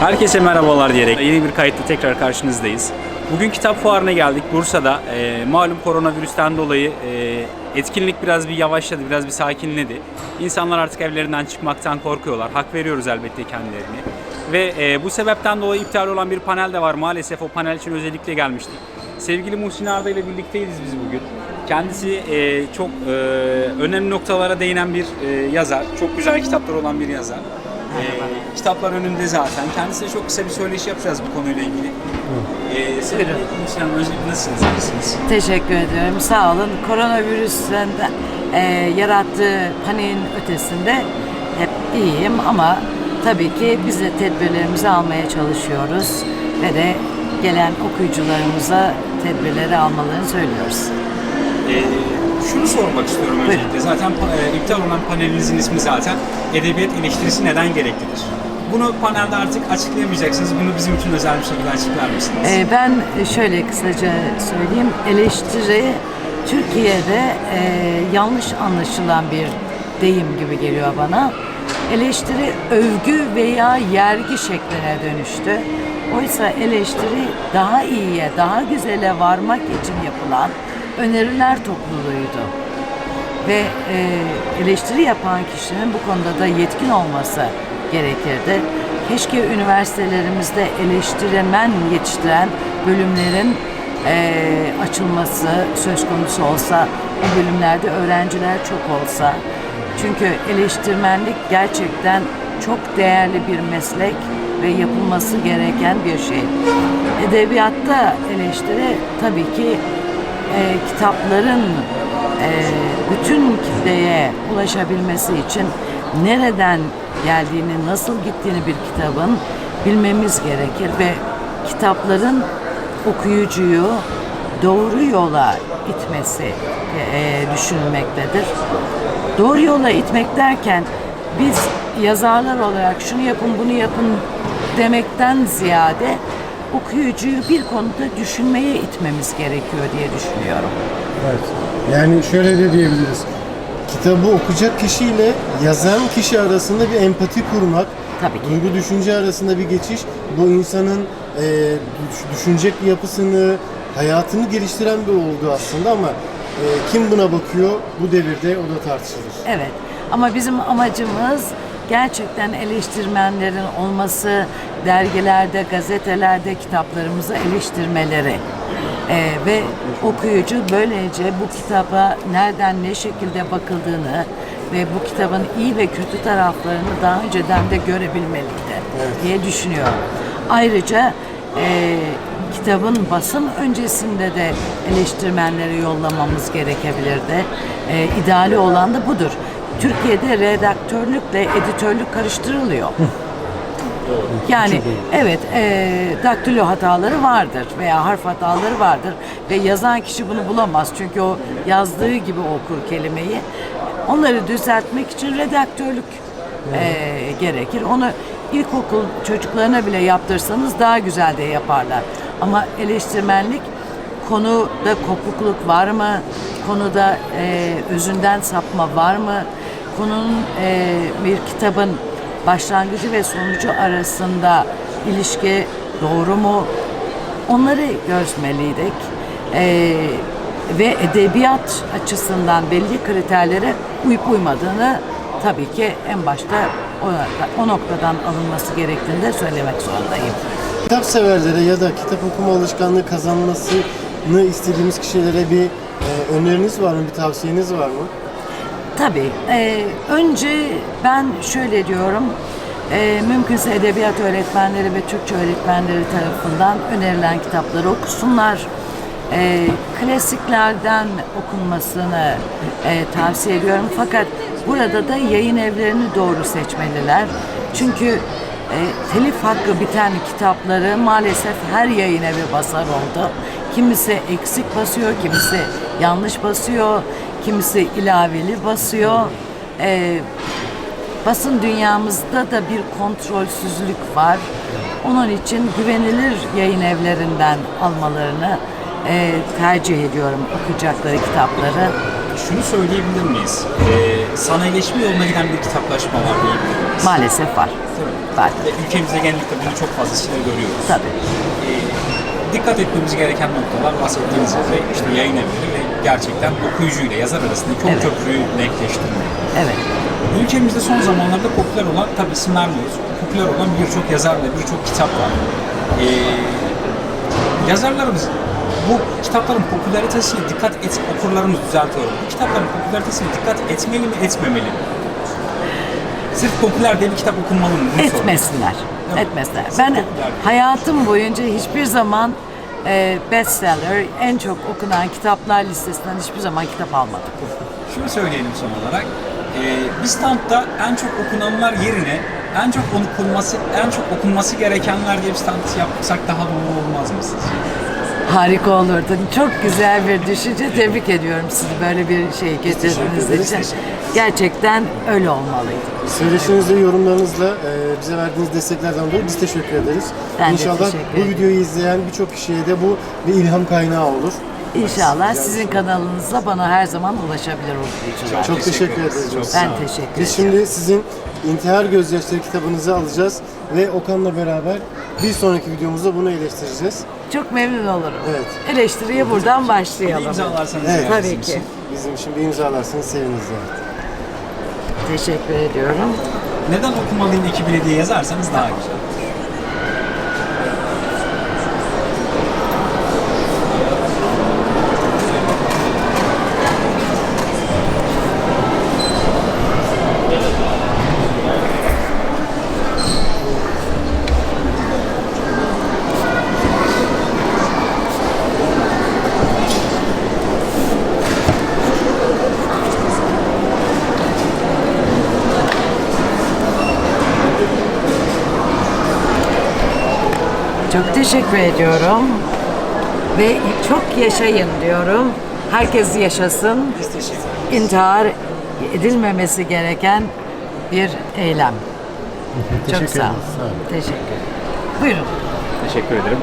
Herkese merhabalar diyerek yeni bir kayıtla tekrar karşınızdayız. Bugün kitap fuarına geldik Bursa'da. Ee, malum koronavirüsten dolayı e, etkinlik biraz bir yavaşladı, biraz bir sakinledi. İnsanlar artık evlerinden çıkmaktan korkuyorlar. Hak veriyoruz elbette kendilerini. Ve e, bu sebepten dolayı iptal olan bir panel de var. Maalesef o panel için özellikle gelmiştik. Sevgili Muhsin Arda ile birlikteyiz biz bugün. Kendisi e, çok e, önemli noktalara değinen bir e, yazar. Çok güzel kitaplar olan bir yazar. E, kitaplar önünde zaten. Kendisine çok kısa bir söyleşi yapacağız bu konuyla ilgili. E, sevgili Hanım, öncelikle nasılsınız? İyisiniz? Teşekkür ediyorum. Sağ olun. Koronavirüsten e, yarattığı paniğin ötesinde hep iyiyim ama tabii ki biz de tedbirlerimizi almaya çalışıyoruz ve de gelen okuyucularımıza tedbirleri almalarını söylüyoruz. E, şunu sormak istiyorum öncelikle. Zaten pa- e, iptal olan panelinizin ismi zaten Edebiyat eleştirisi neden gereklidir? Bunu panelde artık açıklayamayacaksınız. Bunu bizim için özel bir şekilde açıklar mısınız? E, ben şöyle kısaca söyleyeyim. Eleştiri Türkiye'de e, yanlış anlaşılan bir deyim gibi geliyor bana. Eleştiri övgü veya yergi şekline dönüştü. Oysa eleştiri daha iyiye, daha güzele varmak için yapılan öneriler topluluğuydu. Ve e, eleştiri yapan kişinin bu konuda da yetkin olması gerekirdi. Keşke üniversitelerimizde eleştirmen yetiştiren bölümlerin e, açılması söz konusu olsa, bu bölümlerde öğrenciler çok olsa. Çünkü eleştirmenlik gerçekten çok değerli bir meslek ve yapılması gereken bir şey. Edebiyatta eleştiri tabii ki e, kitapların e, bütün kitleye ulaşabilmesi için nereden geldiğini, nasıl gittiğini bir kitabın bilmemiz gerekir ve kitapların okuyucuyu doğru yola itmesi e, düşünülmektedir. Doğru yola itmek derken biz yazarlar olarak şunu yapın bunu yapın demekten ziyade okuyucuyu bir konuda düşünmeye itmemiz gerekiyor diye düşünüyorum. Evet. Yani şöyle de diyebiliriz. Kitabı okuyacak kişiyle yazan kişi arasında bir empati kurmak, Tabii ki. duygu düşünce arasında bir geçiş, bu insanın e, düş- düşünecek yapısını, hayatını geliştiren bir olgu aslında ama e, kim buna bakıyor bu devirde o da tartışılır. Evet ama bizim amacımız gerçekten eleştirmenlerin olması, dergilerde, gazetelerde kitaplarımızı eleştirmeleri. Ee, ve okuyucu böylece bu kitaba nereden ne şekilde bakıldığını ve bu kitabın iyi ve kötü taraflarını daha önceden de görebilmeliydi diye düşünüyorum. Ayrıca e, kitabın basım öncesinde de eleştirmenleri yollamamız gerekebilirdi. E, ideali olan da budur. Türkiye'de redaktörlükle editörlük karıştırılıyor. Yani evet e, daktilo hataları vardır veya harf hataları vardır ve yazan kişi bunu bulamaz çünkü o yazdığı gibi okur kelimeyi. Onları düzeltmek için redaktörlük e, gerekir. Onu ilkokul çocuklarına bile yaptırsanız daha güzel de yaparlar. Ama eleştirmenlik konuda kopukluk var mı? Konuda e, özünden sapma var mı? Konunun e, bir kitabın başlangıcı ve sonucu arasında ilişki doğru mu? Onları görmeliydik. E, ve edebiyat açısından belli kriterlere uyup uymadığını tabii ki en başta o, o noktadan alınması gerektiğini de söylemek zorundayım. Kitap severlere ya da kitap okuma alışkanlığı kazanmasını istediğimiz kişilere bir e, öneriniz var mı, bir tavsiyeniz var mı? Tabii. Ee, önce ben şöyle diyorum. Ee, mümkünse edebiyat öğretmenleri ve Türkçe öğretmenleri tarafından önerilen kitapları okusunlar. Ee, klasiklerden okunmasını e, tavsiye ediyorum. Fakat burada da yayın evlerini doğru seçmeliler. Çünkü e, telif hakkı biten kitapları maalesef her yayın evi basar oldu. Kimisi eksik basıyor, kimisi yanlış basıyor, kimisi ilaveli basıyor. E, basın dünyamızda da bir kontrolsüzlük var. Onun için güvenilir yayın evlerinden almalarını e, tercih ediyorum okuyacakları kitapları. Şunu söyleyebilir miyiz? Ee, sanayileşme yoluna giden bir kitaplaşma var. Maalesef var. Var. Ve ülkemizde genellikle bunu çok fazlasıyla görüyoruz. Tabii. Ee, dikkat etmemiz gereken noktalar bahsettiğiniz gibi işte yayın evleri ve gerçekten okuyucuyla yazar arasındaki o Evet. köprüyü denkleştirmek. Evet. Ülkemizde son zamanlarda popüler olan, tabi isim vermiyoruz, popüler olan birçok yazar ve birçok kitap var. Ee, yazarlarımız bu kitapların popülaritesine dikkat et, okurlarımız düzeltiyorum. Bu kitapların popülaritesine dikkat etmeli mi, etmemeli mi? Sırf popüler diye bir kitap okunmalı mı? Bunu. Etmesinler. Yok. Etmesinler. Ben hayatım boyunca hiçbir zaman e, bestseller, en çok okunan kitaplar listesinden hiçbir zaman kitap almadım. Şunu söyleyelim son olarak. Ee, bir standta en çok okunanlar yerine en çok okunması, en çok okunması gerekenler diye bir stand yapsak daha doğru olmaz mı sizce? Harika olurdu. Çok güzel bir düşünce. Tebrik ediyorum sizi böyle bir şey getirdiğiniz ederiz. için. Gerçekten öyle olmalıydı. Söyleşinizle, yorumlarınızla e, bize verdiğiniz desteklerden dolayı biz teşekkür ederiz. Ben de İnşallah teşekkür bu ederim. videoyu izleyen birçok kişiye de bu bir ilham kaynağı olur. İnşallah sizin kanalınızla bana her zaman ulaşabilir okuyucular. Çok teşekkür ederiz. Çok Sağ Ben olun. teşekkür Biz ederim. şimdi sizin İntihar Gözyaşları kitabınızı alacağız ve Okan'la beraber bir sonraki videomuzda bunu eleştireceğiz. Çok memnun olurum. Evet. Eleştiriye buradan Bir başlayalım. imzalarsanız Evet. yani Tabii bizim ki. için. Bizim için bir imzalarsanız seviniriz. Evet. Teşekkür ediyorum. Neden okumalıyım ekibine diye yazarsanız daha güzel. Çok teşekkür ediyorum. Ve çok yaşayın diyorum. Herkes yaşasın. Biz teşekkür ederiz. İntihar edilmemesi gereken bir eylem. Çok. Sağ olun. Teşekkür. Buyurun. Teşekkür ederim.